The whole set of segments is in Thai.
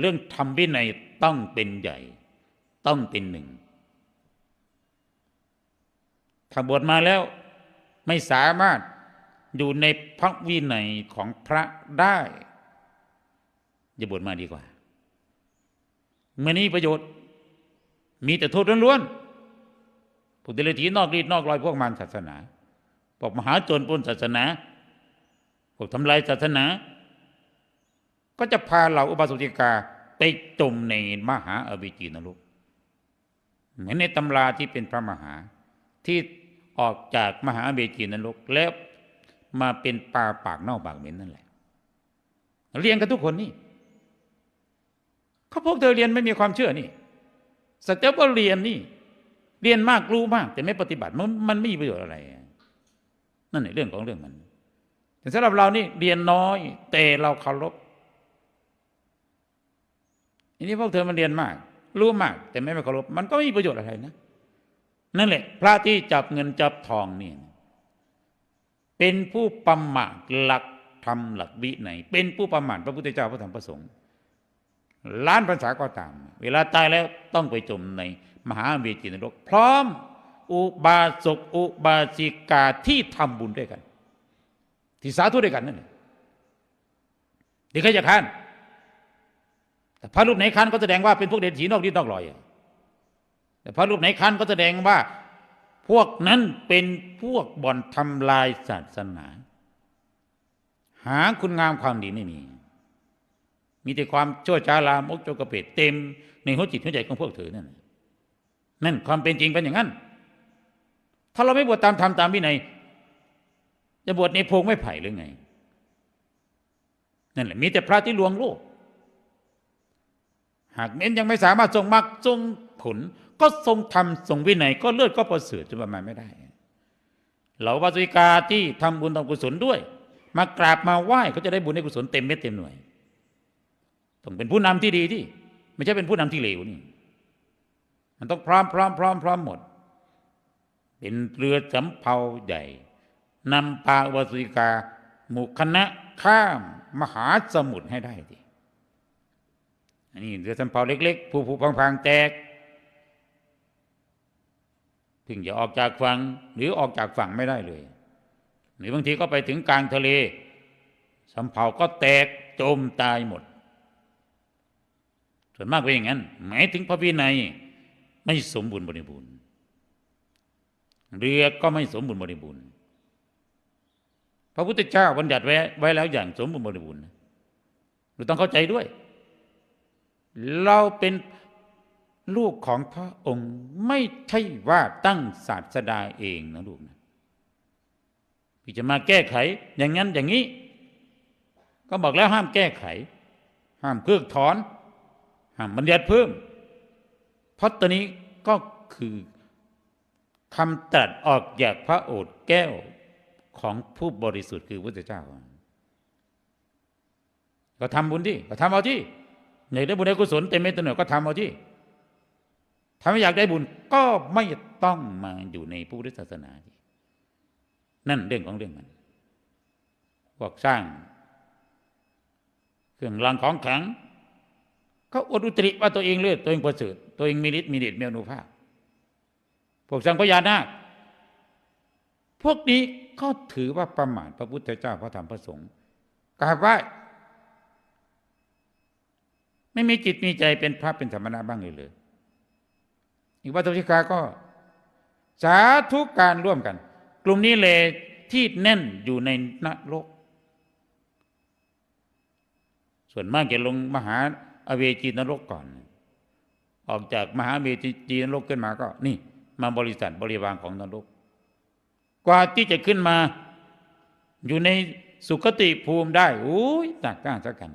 เรื่องทำวินัยต้องเป็นใหญ่ ต้องเป็นหนึ่งถ้าบวชมาแล้วไม่สามารถอยู่ในพระวินัยของพระได้อย่าบวชมาดีกว่าเมื่อนี้ประโยชน์ มีแต่โทษล้วนๆพวกเดรัจฉีนอกรีดนอกรอยพวกมารศาสนาพวกมหาโจรปล้นศาสนาพวกทำลายศาสนา ก็จะพาเหล่าอุบาสกจิกาไปจมในมหาอวิจีนรกเหมือนในตำราที่เป็นพระมหาที่ออกจากมหาอวิจีนรกแล้วมาเป็นปลาปากเน่าปากเหม็นนั่นแหละ เรียนกันทุกคนนี่เขาพวกเธอเรียนไม่มีความเชื่อนี่สักแต่ว่าเรียนนี่ เรียนมากรู้มาก แต่ไม่ปฏิบัติมันมันไม่มีประโยชน์อะไร นั่นแหละเรื่องของเรื่องมันแต่สำหรับเรานี่เรียนน้อย แต่เราเคารพ อันนี้พวกเธอมันเรียนมาก รู้มาก แต่ไม่ไม่เคารพมันก็ไม่มีประโยชน์อะไรนะ นั่นแหละ พระที่จับเงินจับทองนี่เป็นผู้ประมาทหลักธรรมหลักวิไหน เป็นผู้ประมาทพระพุทธเจ้าพระธรรมพระสงฆ์ล้านภาษาก็ตาม เวลาตายแล้วต้องไปจมในมหาเวจีนรก พร้อม อุบาสกอุบาสิกาที่ทำบุญด้วยกัน ที่สาธุด้วยกันนั่นเองเดี๋ยวใครจะค้าน แต่พระรูปไหนค้านก็แสดงว่าเป็นพวกเด่นฉีนอกดีนอกลอย แต่พระรูปไหนค้านก็แสดงว่าพวกนั้นเป็นพวกบ่อนทำลายศาสนา หาคุณงามความดีไม่มี มีแต่ความชั่วช้าลามกโจกระเปดเต็มในหัวจิตหัวใจของพวกเธอนั่นน่ะนั่นความเป็นจริงเป็นอย่างนั้น ถ้าเราไม่บวชตามธรรมตามวินัยจะบวชในโพงไม่ไผ่หรือไง นั่นแหละมีแต่พระที่ลวงโลก หากเน้นยังไม่สามารถทรงมรรคทรงผล ก็ทรงธรรมทรงวินัยก็เลิศก็ประเสริฐจนประมาณไม่ได้ เหล่าวัสวิกาที่ทำบุญทำกุศลด้วย มากราบมาไหว้เขาจะได้บุญในกุศลเต็มเม็ดเต็มหน่วยต้องเป็นผู้นำที่ดีที่ไม่ใช่เป็นผู้นำที่เลวนี่ มันต้องพร้อมพร้อมพร้อมพร้อมหมด เป็นเรือสำเภาใหญ่นำปาอุบาสิกาหมู่คณะข้ามมหาสมุทรให้ได้ดิ อันนี้เรือสำเภาเล็กๆผู้ผู้พังๆแตกถึงจะออกจากฝั่งหรือออกจากฝั่งไม่ได้เลย หรือบางทีก็ไปถึงกลางทะเลสำเภาก็แตกจมตายหมด ส่วนมากเป็นอย่างนั้น หมายถึงพระวินัยไม่สมบูรณ์บริบูรณ์เรือก็ไม่สมบูรณ์บริบูรณ์พระพุทธเจ้าบัญญัติไว้ไว้แล้วอย่างสมบูรณ์บริบูรณ์เราต้องเข้าใจด้วย เราเป็นลูกของพระองค์ไม่ใช่ว่าตั้งศาสดาเองนะลูกนะพี่จะมาแก้ไข อย่างนั้นอย่างนี้ ก็บอกแล้วห้ามแก้ไข ห้ามเพิกถอน ห้ามบัญญัติเพิ่ม เพราะตัวนี้ก็คือคำตรัสออกจากพระโอษฐ์แก้วของผู้บริสุทธิ์คือพระเจ้า ก็ทำบุญที่ก็ทำเอาที่ อยากได้บุญได้กุศลเต็มเม็ดเต็มหน่วยก็ทำเอาที่ถ้าไม่อยากได้บุญก็ไม่ต้องมาอยู่ในพุทธศาสนาที่นั่นเรื่องของเรื่องมันพวกสร้าง เครื่องรางของขลังเขาอดอุตริว่าตัวเองเลือดตัวเองประเสริฐตัวเองมีฤทธิ์มีเดชมีอนุภาพพวกสังพญานาคพวกนี้ก็ถือว่าประมาทพระพุทธเจ้าพระธรรมพระสงฆ์กราบไหว้ ไม่มีจิตมีใจเป็นพระเป็นธรรมนาบ้างเลยเลยอีกวัตถุชิกาก็ สาธุการร่วมกัน กลุ่มนี้เลยที่แน่นอยู่ในนรก ส่วนมากจะลงมหาอเวจีนรกก่อน ออกจากมหาเวจีนรกขึ้นมาก็ นี่ มาบริษัทบริวารของนรก กว่าที่จะขึ้นมาอยู่ในสุคติภูมิได้โอ้ยหนักก้าสักกัน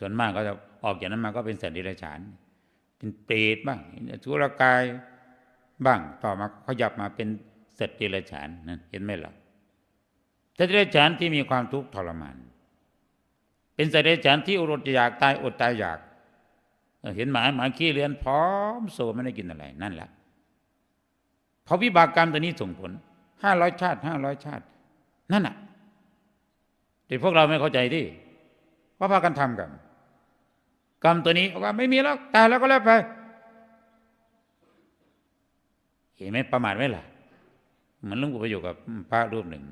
ส่วนมากก็จะออกจากนั้นมาก็เป็นสัตว์เดรัจฉาน เป็นเปรตบ้างทุรกายบ้างต่อมาขยับมาเป็นสัตว์เดรัจฉานนั่นเห็นไหมล่ะสัตว์เดรัจฉานที่มีความทุกข์ทรมาน เป็นสัตว์เดรัจฉานที่อดอยากตายอดตายอยาก เห็นหมาหมาขี้เลือนพร้อมโซไม่ได้กินอะไรนั่นแหละเพราะวิบากกรรมตัวนี้ส่งผลห้าร้อยชาติห้าร้อยชาติ นั่นน่ะแต่พวกเราไม่เข้าใจที่ ว่าพากันทำกรรมกรรมตัวนี้บอกว่าไม่มีแล้วตายแล้วก็แล้วไปเห็นไหมประมาทไหมล่ะเหมือนลุงกูไปอยู่กับพระรูปหนึ่ง